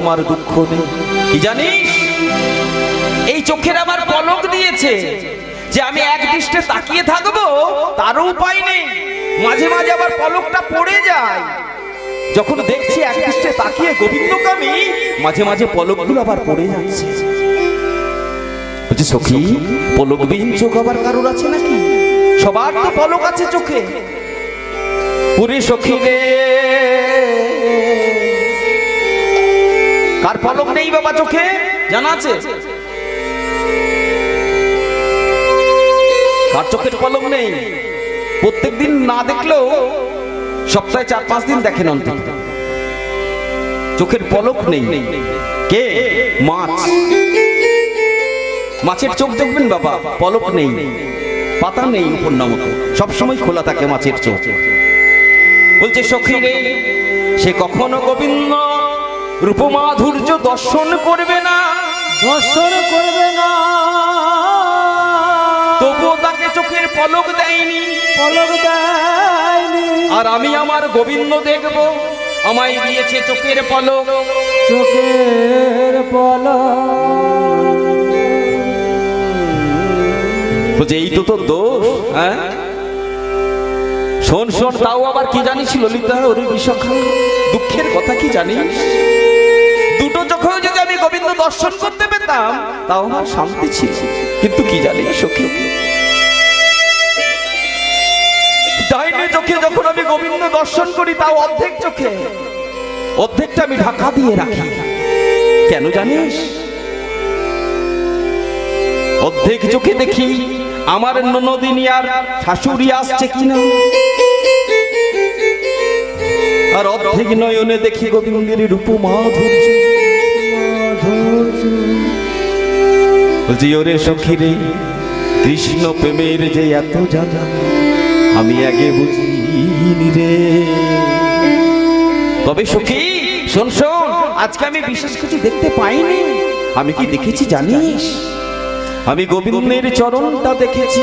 আমার দুঃখ নেই। কি জানিস? এই চোখের আমার পলক দিয়েছে যে আমি এক দৃষ্টে তাকিয়ে থাকব, তারও উপায় নেই। মাঝে মাঝে আবার পলকটা পড়ে যায়। যখন দেখছি এক দৃষ্টে তাকিয়ে গোবিন্দকামী, মাঝে মাঝে পলকগুলো আবার পড়ে যাচ্ছে। বলছি, সখী, পলকবিহীন চোখ আবার কারোর আছে নাকি? সবার তো পলক আছে চোখে। পুরী সখী রে কার পলক নেই বাবা চোখে। জানা আছে? কার চোখের পলক নেই। প্রত্যেক দিন না দেখলেও সপ্তাহে চার পাঁচ দিন দেখেন অন্তত। চোখের পলক নেই। কে? মাছ। মাছের চোখ দেখবেন বাবা, পলক নেই। পাতা নেই উপর নামক সবসময় খোলা থাকে মাছের চোখ। বলছে, সখী রে, সে কখনো গোবিন্দ রূপমাধুর্য দর্শন করবে না। দর্শন করবে না। তবুও তাকে চোখের পলক দেয়নি। পলক দেয়নি। আর আমি আমার গোবিন্দ দেখব আমায় দিয়েছে চোখের পলক। চোখের পলক। বলছে এই তো তোর দোষ হ্যাঁ? শোন শোন তাও আবার কি জানিস ললিতা? ওরে বিশাখা দুঃখের কথা কি জানিস? গোবিন্দ দর্শন করতে পেতাম, তাও আমার শান্তি ছিল। কিন্তু কি জানিস সখী। ডাইনে চোখে যখন আমি গোবিন্দ দর্শন করি, তাও অর্ধেক চোখে। অর্ধেকটা আমি ঢাকা দিয়ে রাখি। কেন জানিস? অর্ধেক চোখে দেখি, আমার ননদিনী আর শাশুড়ি আসছে কিনা। আর অর্ধেক নয়নে দেখি গোবিন্দের রূপ মাধুর্য বলছি সখী রে, কৃষ্ণ প্রেমের যে এত জানা আমি আগে বুঝিনি রে। তবে সখী, শোন শোন, আজকে আমি বিশেষ কিছু দেখতে পাইনি। আমি কি দেখেছি জানিস? আমি গোবিন্দের চরণটা দেখেছি।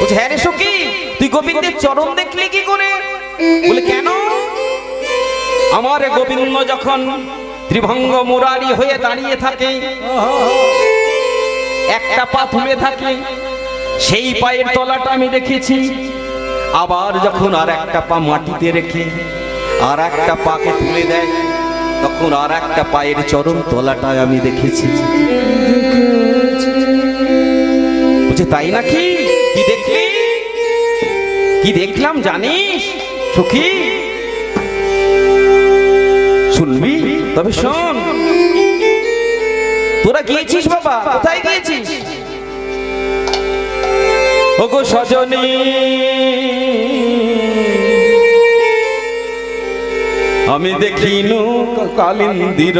বলছে হ্যাঁ রে সখী, তুই গোবিন্দের চরণ দেখলি কি করে? বলে, কেন? আমার গোবিন্দ যখন ত্রিভঙ্গ মুরারি হয়ে দাঁড়িয়ে থাকে। একটা পা তুলে থাকে। সেই পায়ের তলাটা আমি দেখেছি। আবার যখন আর একটা পা মাটিতে রেখে আর একটা পাকে তুলে দেয়, তখন আর একটা পায়ের চরম তলাটা আমি দেখেছি। বলছে, তাই নাকি? কি দেখলি? কি দেখলাম জানিস? সখী? শুনবি? তবে শোন। তোরা গিয়েছিস বাবা? কোথায় গিয়েছিস? ওগো সজনী। আমি দেখিনু কালিন্দির।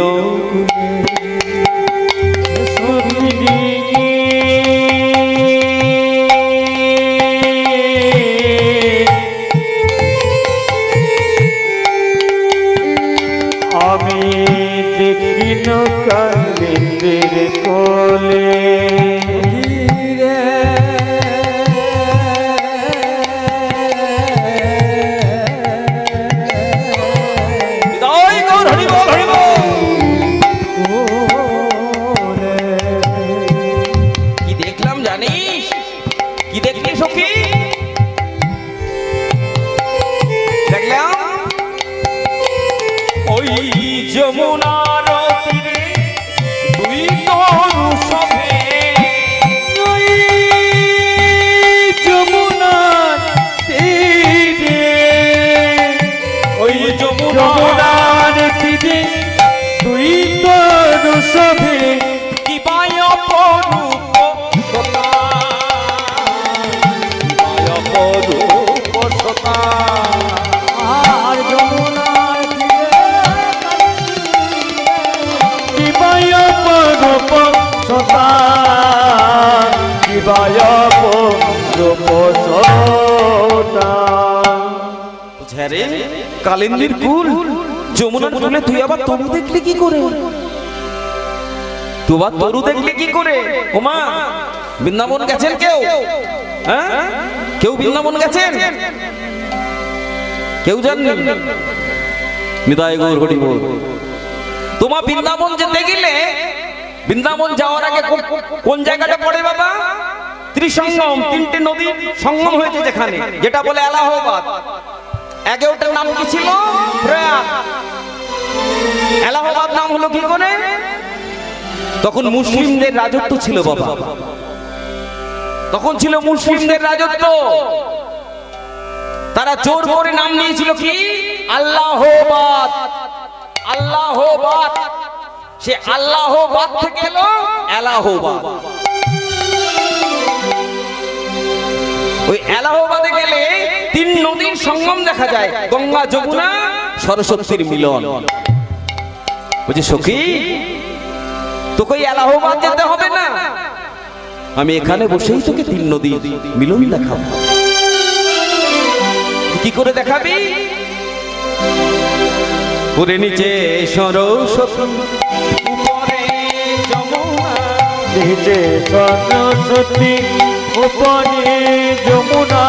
কালিন্দির কুল যমুনার কুলে তুই আবার তরু দেখলি কি করে? আবার তরু দেখলি কি করে? ওমা বৃন্দাবন গেছেন কেউ? হ্যাঁ? কেউ বৃন্দাবন গেছেন? কেউ জাননি? নিতাই গৌর হরি বল তোমার বৃন্দাবন যেতে গেলে বৃন্দাবন যাওয়ার আগে কোন জায়গাটা পড়ে বাবা? ত্রিসঙ্গম। তিনটে নদীর সঙ্গম হয়েছে যেখানে যেটা বলে এলাহাবাদ। আগে ওটার নাম কি ছিল? এলাহাবাদ নাম হলো কি করে তখন মুসলিমদের রাজত্ব ছিল বাবা। তখন ছিল মুসলিমদের রাজত্ব। তারা জোর করে নাম নিয়েছিল কি? আল্লাহবাদ। আল্লাহবাদ। সে আল্লাহবাদ থেকে এলো এলাহাবাদ। ওই এলাহাবাদে গেলে নদীর সঙ্গম দেখা যায়, গঙ্গা যমুনা, সরস্বতীর মিলন। বুঝি সখী, তোকে এলাহাবাদ যেতে হবে না। আমি এখানে বসেই তোকে তিন নদী মিলন দেখাবো। কি করে দেখাবি? করে নিচে সরস্বতী নিচে সরস্বতী উপরে যমুনা।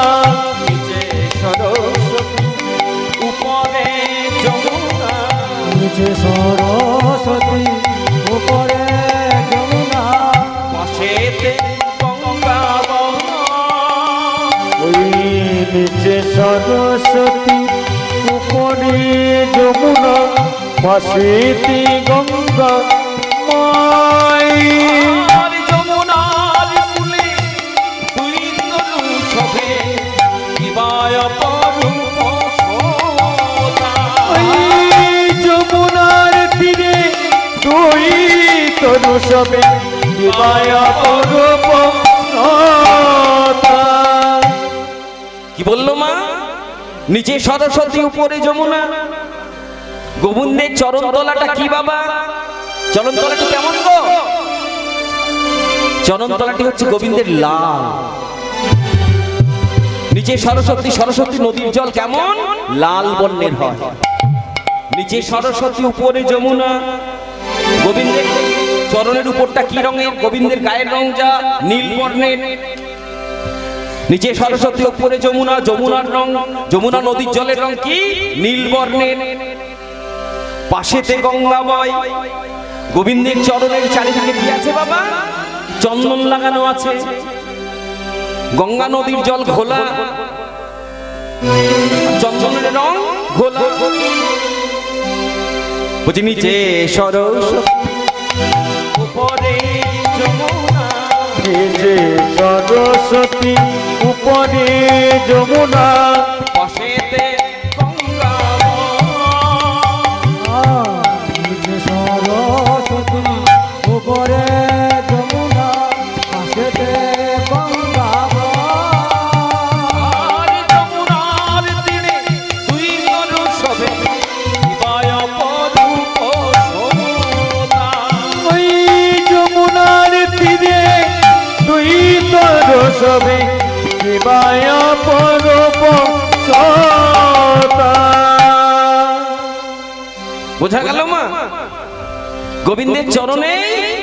সরস্বতী উপরে যমুনা পাশেতে গঙ্গা মাই যমুনার কূলে যমুনার তীরে দুই তরু সবে দিবায় অপরূপ কি বলল মা? নিচে সরস্বতী উপরে যমুনা। গোবিন্দের চরণ তলাটা কি বাবা? চরণ তলাটি কেমন গো? চরণ তলাটি হচ্ছে গোবিন্দের লাল। নিচে সরস্বতী সরস্বতী নদীর জল কেমন? লাল বর্ণের হয়। নিচে সরস্বতী উপরে যমুনা। গোবিন্দের চরণের উপরটা কি রঙের? গোবিন্দের গায়ের রং যা নীল বর্ণের। নিচে সরস্বতী উপরে যমুনা, যমুনার রং, যমুনা নদীর জলের রং কি? নীল বর্ণের। পাশেতে গঙ্গা বয় গোবিন্দের চরণের চারিদিকে কি আছে বাবা? চন্দন লাগানো আছে। গঙ্গা নদীর জল ঘোলা। চন্দনের রং ঘোলা। নিচে সরস্বতী। উপরে নিচে সরস্বতী উপরে যমুনা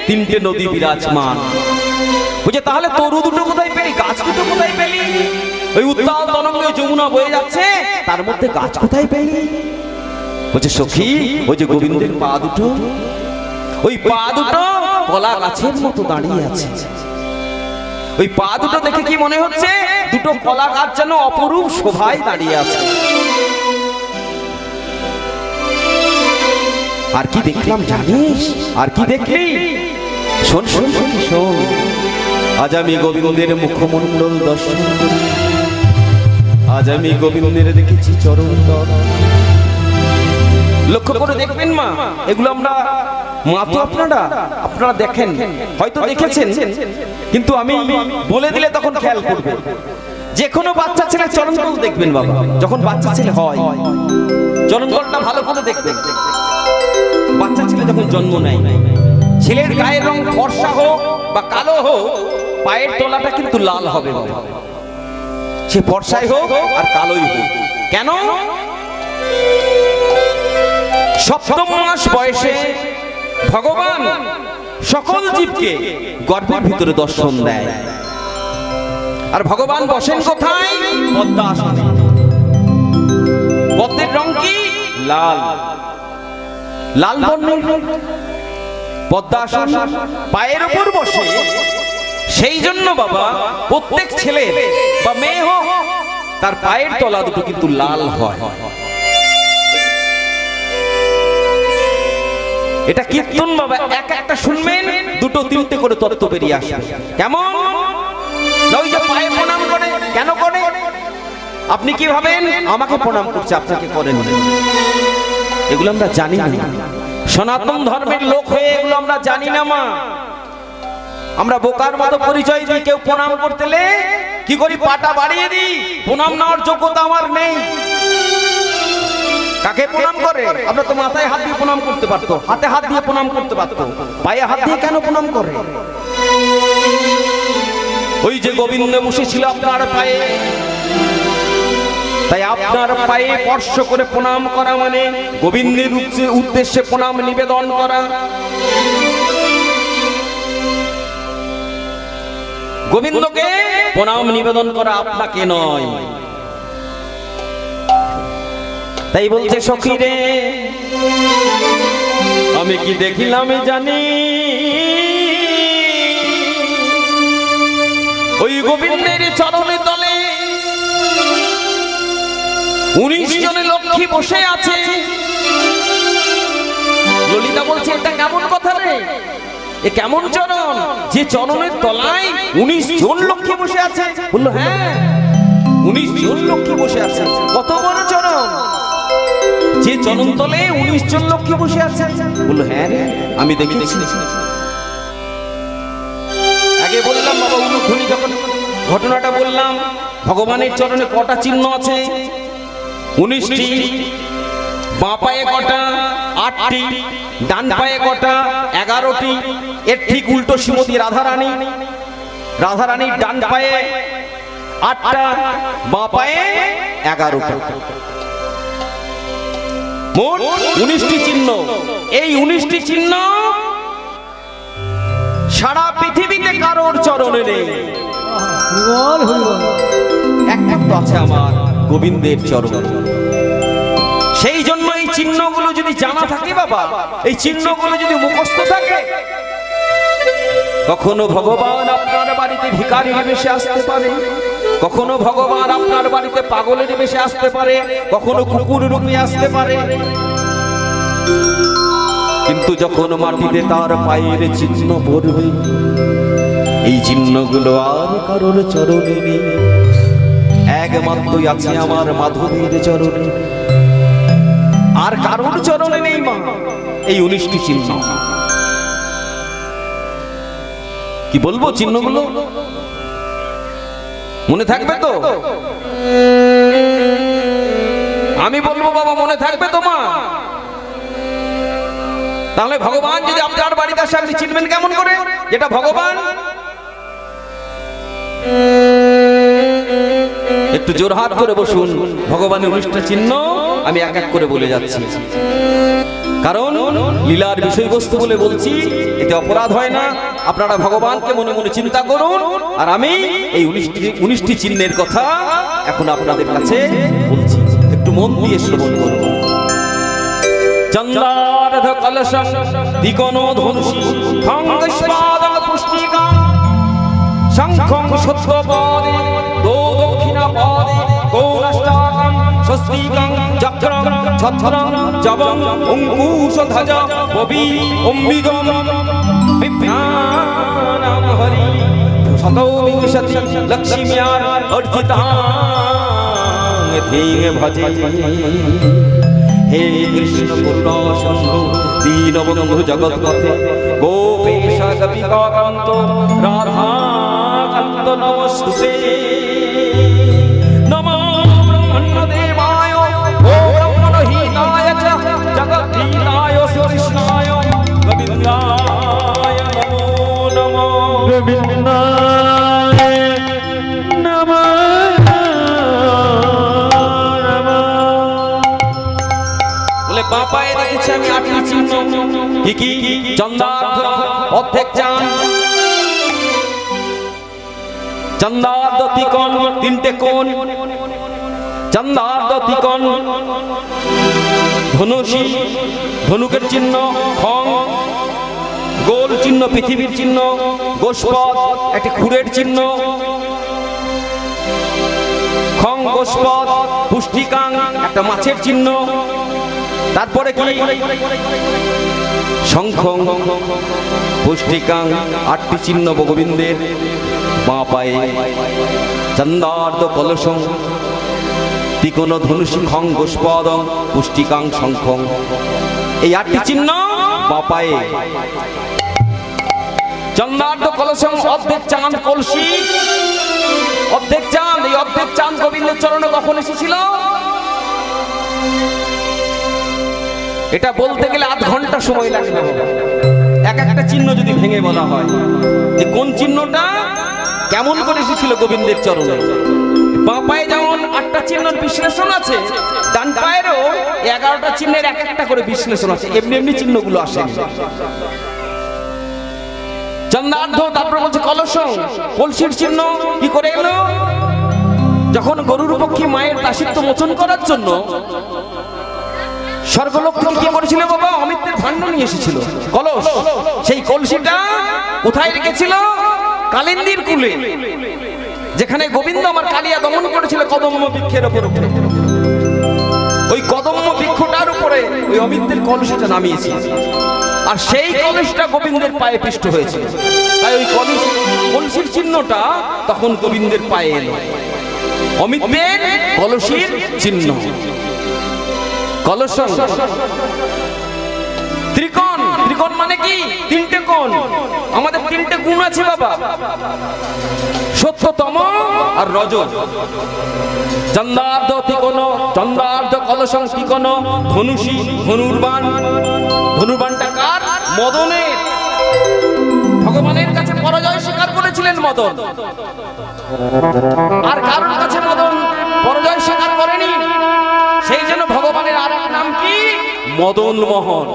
তিনটে নদী বিরাজমান। বুঝে তাহলে তরু দুটো কোথায় পেলি? গাছ দুটো কোথায় পেলি? ওই উত্তাল তরঙ্গে যমুনা বয়ে যাচ্ছে, তার মধ্যে গাছ কোথায় পেলি? বলছে, সখী, ওই যে গোবিন্দের পা দুটো, ওই পা দুটো কলা গাছের মতো দাঁড়িয়ে আছে। ওই পা দুটো দেখে কি মনে হচ্ছে? দুটো কলা গাছ যেন অপরূপ শোভায় দাঁড়িয়ে আছে। আর কি দেখলাম জানিস? আর কি দেখলি? শোন শোন শোন শোন আজ আমি গোবিন্দের মুখমণ্ডল দর্শন করি। আজ আমি গোবিন্দের দেখেছি চরণ। লক্ষ্য করে দেখবেন মা, এগুলো আমরা মা তো আপনারা আপনারা দেখেন। হয়তো দেখেছেন, কিন্তু আমি বলে দিলে তখন খেয়াল করবেন যে কোনো বাচ্চা ছেলে চরণ তল দেখবেন বাবা, যখন বাচ্চা ছেলে হয়, চরণ তলটা ভালো করে দেখবেন। বাচ্চা ছেলে যখন জন্ম নেয় ছেলের গায়ের রং ফর্সা হোক বা কালো হোক, পায়ের তলাটা কিন্তু লাল হবে সে ফর্সাই হোক আর কালোই হোক। কেন? সপ্তম মাস বয়সে ভগবান সকল জীবকে গর্ভের ভিতরে দর্শন দেয়। আর ভগবান বসেন কোথায়? রং কি? লাল। লাল বর্ণের পদ্মাসন পায়ের উপর বসে। সেই জন্য বাবা, প্রত্যেক ছেলে বা মেয়ে হোক, তার পায়ের তলা দুটো কিন্তু লাল হয়। এটা কীর্তন বাবা, এক একটা শুনবেন, দুটো তিনটে করে তত্ত্ব বেরিয়ে আসবে। কেমন? ওই যে পায়ে প্রণাম করে, কেন করে? আপনি কি ভাবেন? আমাকে প্রণাম করছে, আপনাকে করেন। এগুলো আমরা জানি না। সনাতন ধর্মের লোক হয়ে এগুলো আমরা জানি না, মা। আমরা বোকার মতো পরিচয় দিই, কেউ প্রণাম করতেলে কি করি, পাটা বাড়িয়ে দিই, প্রণাম নেওয়ার যোগ্যতা আমার নেই। কাকে প্রণাম করে? আমরা তো মাথায় হাত দিয়ে প্রণাম করতে পারতো, হাতে হাত দিয়ে প্রণাম করতে পারতো, পায়ে হাত দিয়ে কেন প্রণাম করে? ওই যে গোবিন্দ বসেছিল আপনার পায়ে তাই আপনার পায়ে স্পর্শ করে প্রণাম করা মানে গোবিন্দের উদ্দে- উদ্দেশ্যে প্রণাম নিবেদন করা। গোবিন্দকে প্রণাম নিবেদন করা আপনাকে নয়। তাই বলছে, সখী রে, আমি কি দেখিলাম জানি? ওই গোবিন্দের চরণে তলে উনিশ জনে লক্ষ্মী বসে আছে। ললিতা বলছে, এটা কেমন কথা রে? এ কেমন চরণ? যে চরণের তলায় উনিশ জন লক্ষ্মী বসে আছে। বলল হ্যাঁ উনিশ জন লক্ষ্মী বসে আছে। কত বড় চরণ? যে চরণ তলে উনিশ জন লক্ষ্মী বসে আছে। বলল হ্যাঁ রে, আমি দেখেছি। আগে বললাম, বাবা উলুধ্বনি যখন ঘটনাটা বললাম, ভগবানের চরণে কটা চিহ্ন আছে? উনিশটি বাঁ পায়ে কটা আটটি ডান পায়ে কটা এগারোটি এর ঠিক উল্টো শ্রীমতী রাধারানী। রাধারানীর ডান পায়ে আটটা বাঁ পায়ে এগারোটা। মোট উনিশটি চিহ্ন। এই উনিশটি চিহ্ন সারা পৃথিবীতে কারোর চরণে নেই। একমাত্র আছে আমার। গোবিন্দের চরণ। সেই জন্য এই চিহ্নগুলো যদি জানা থাকে বাবা, এই চিহ্নগুলো যদি মুখস্থ থাকে, কখনো ভগবান আপনার বাড়িতে ভিকারির বেশে আসতে পারে, কখনো ভগবান আপনার বাড়িতে পাগলের বেশে আসতে পারে, কখনো কুকুর রূপে আসতে পারে। কিন্তু যখন মাটিতে তার পায়ের চিহ্ন পড়বে এই চিহ্নগুলো আর কারোর চরণে নেই। একমাত্রই আছে আমার মাধবীর চরণে। আর কারোর চরণে নেই মা, এই উনিশটি চিহ্ন। কি বলব চিহ্নগুলো? মনে থাকবে তো? আমি বলব বাবা, মনে থাকবে তো মা? তাহলে ভগবান যদি আপনার বাড়িতে আসে, আপনি চিনবেন কেমন করে? যেটা ভগবান একটু জোরহাট করে বসুন। ভগবানের অনুষ্ঠান চিহ্ন, আমি এক এক করে বলে যাচ্ছি। কারণ লীলার বিষয়বস্তু বলে বলছি, এতে অপরাধ হয় না। আপনারা ভগবানকে মনে মনে চিন্তা করুন। আর আমি এই উনিশটি উনিশটি চিহ্নের কথা এখন আপনাদের কাছে বলছি। একটু মন দিয়ে শ্রবণ করুন। চন্দ্রারধ কলশম দিগনো ধনুষি পুষ্টিকাম শঙ্খং সত্যপদে স্বস্তিকং চক্রং ছত্রং জবং অঙ্কুশধ্বজ কবি অম্বিগম, বিভ্রাণাম হরি। শতৌ বিংশতি লক্ষ্মীম্যার অর্জিতাং ধীং ভজে। হে কৃষ্ণ পূর্ণ সিন্ধু দীনবন্ধু জগৎপথে, গোপেশ গোপিকাকান্ত, রাধাকান্ত নমস্তুতে। রেখেছে আমি আটটি চিহ্ন। কি কি? চন্দার্ধ অর্ধেক চান চন্দার্ধ তিকন তিনটে কোণ। চন্দার্ধ তিকন ধনুষী, ধনুকের চিহ্ন, খং। গোল চিহ্ন, পৃথিবীর চিহ্ন। গোষ্পদ, একটি খুরের চিহ্ন। খং, গোষ্পদ, পুষ্টিকাং, একটা মাছের চিহ্ন। তারপরে কি? শঙ্খ, পুষ্টিকাং, আটটি চিহ্ন গোবিন্দের বাঁ পায়ে চন্দার্দ কলসং তিকোন ধনুষি খং গোষ্পদং পুষ্টিকাং শঙ্খ। এই আটটি চিহ্ন বাঁ পায়ে চন্দার্দ কলসং, অর্ধেক চাঁদ কলসি। অর্ধেক চাঁদ, এই অর্ধেক চাঁদ গোবিন্দের চরণে কখন এসেছিল? এটা বলতে গেলে আধ ঘণ্টা সময় লাগবে। এক একটা চিহ্ন যদি ভেঙে বলা হয়, যে কোন চিহ্নটা কেমন করে এসেছিল গোবিন্দের চরণে? বাঁ পায়ে যেমন আটটা চিহ্নের বিশ্লেষণ আছে, ডান পায়েরও এগারোটা চিহ্নের এক একটা করে বিশ্লেষণ আছে, এমনি এমনি চিহ্নগুলো আসে। চন্দ্রার্ধ, তারপর বলছে কলস, কলসির চিহ্ন কি করে এলো? যখন গরুর পক্ষী মায়ের দাসিত্ব মোচন করার জন্য স্বর্গলোক থেকে কি করেছিল বাবা? অমিত্রের ভাণ্ড নিয়ে এসেছিল। কলস। সেই কলসিটা কোথায় রেখেছিল? কালিন্দির কুলে। যেখানে গোবিন্দ আমার কালিয়া দমন করেছিল কদম্ব বৃক্ষের ওপর। ওই কদম্ব বৃক্ষটার উপরে ওই অমিত্রের কলসিটা নামিয়েছে। আর সেই কলসটা গোবিন্দের পায়ে পিষ্ট হয়েছিল। তাই ওই কলস, কলসির চিহ্নটা তখন গোবিন্দের পায়ে এলো। অমিত্রের কলসির চিহ্ন। কলস ত্রিকোণ। ত্রিকোণ মানে কি? তিনটে কোণ। আমাদের তিনটে গুণ আছে বাবা। সত্যতম আর রজ চন্দার্ধ ত্রিকোণ চন্দার্ধ কলসং ত্রিকোণ, ধনুষী, ধনুর্বাণ। ধনুর্বাণটা কার? মদনের। ভগবানের কাছে পরাজয় স্বীকার করেছিলেন মদন। আর কারোর কাছে মদন পরাজয় স্বীকার করেনি? সেই ভগবানের আর নাম কি? মদন মোহন।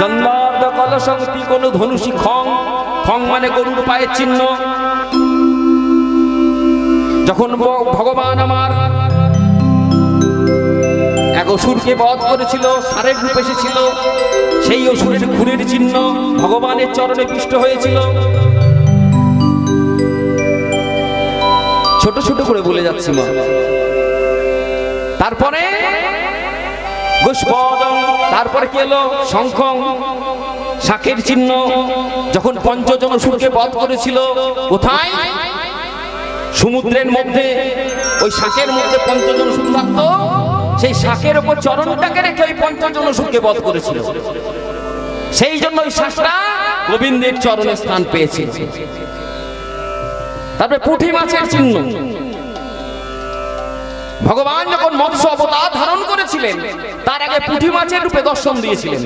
চন্দ্রার্ধ কলসঙ্গতি কোন ধনুষী খং। খং মানে গরুর পায়ের চিহ্ন। যখন ভগবান আমার এক অসুরকে বধ করেছিল, সারের রূপ এসেছিল সেই অসুরের খুরের চিহ্ন ভগবানের চরণে পিষ্ট হয়েছিল। ছোট ছোট করে বলে যাচ্ছি মা। তারপরে তারপরে কি এলো? শঙ্খ, শাকের চিহ্ন। যখন পঞ্চজন অসুরকে বধ করেছিল, কোথায়? সমুদ্রের মধ্যে। ওই শাকের মধ্যে পঞ্চজন অসুর থাকতো। সেই শাকের ওপর চরণটাকে রেখে ওই পঞ্চজন অসুরকে বধ করেছিল। সেই জন্য ওই শাকটা গোবিন্দের চরণে স্থান পেয়েছিল তারপরে পুঁটি মাছের চিহ্ন। ভগবান যখন মৎস্য অবতার ধারণ করেছিলেন, তার আগে পুঁটি মাছের রূপে দর্শন দিয়েছিলেন।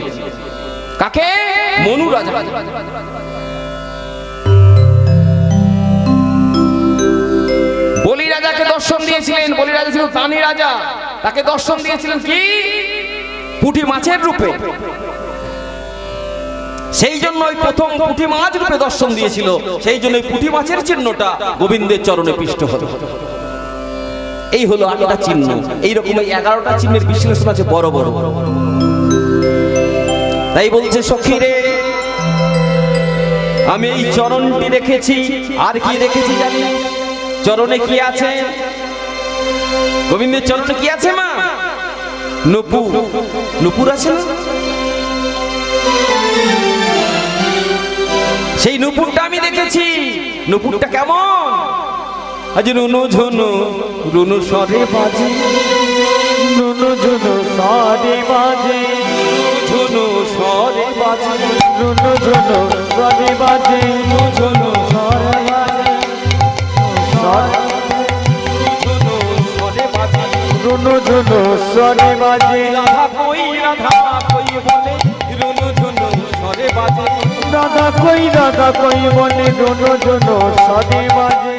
কাকে? মনু রাজা। বলি রাজাকে দর্শন দিয়েছিলেন, বলি রাজা ছিল রাজা। তাকে দর্শন দিয়েছিলেন কি? পুঁটি মাছের রূপে। সেই জন্য ওই প্রথম পুঁটি মাছ রূপে দর্শন দিয়েছিল। সেই জন্য পুঁটি মাছের চিহ্নটা গোবিন্দের চরণে পিষ্ট হলো। এই হলো আটটা চিহ্ন। এইরকম এই এগারোটা চিহ্নের বিশ্লেষণ আছে বড় বড়। তাই বলছে সখী রে আমি এই চরণটি দেখেছি। আর কি দেখেছি জানি? চরণে কি আছে? গোবিন্দের চরণে কি আছে মা? নুপু নুপুর আছে না? সেই নুপুরটা আমি দেখেছি। নুপুরটা কেমন? আজ রুনু ঝুনু, রুনু সরে বাজে। নুনু ঝুনু সরে বাজে। ঝুনু সরে বাজে। নুনু ঝুনু সরে বাজে। ঝুনু ঝুনু সরে নুনু ঝুনু সরে বাজে। রাধা কই রাধা কই বলে রুনু ঝুনু সরে বাজে। দাদা কই দাদা কই বনে নুনু ঝুনু সরে বাজে।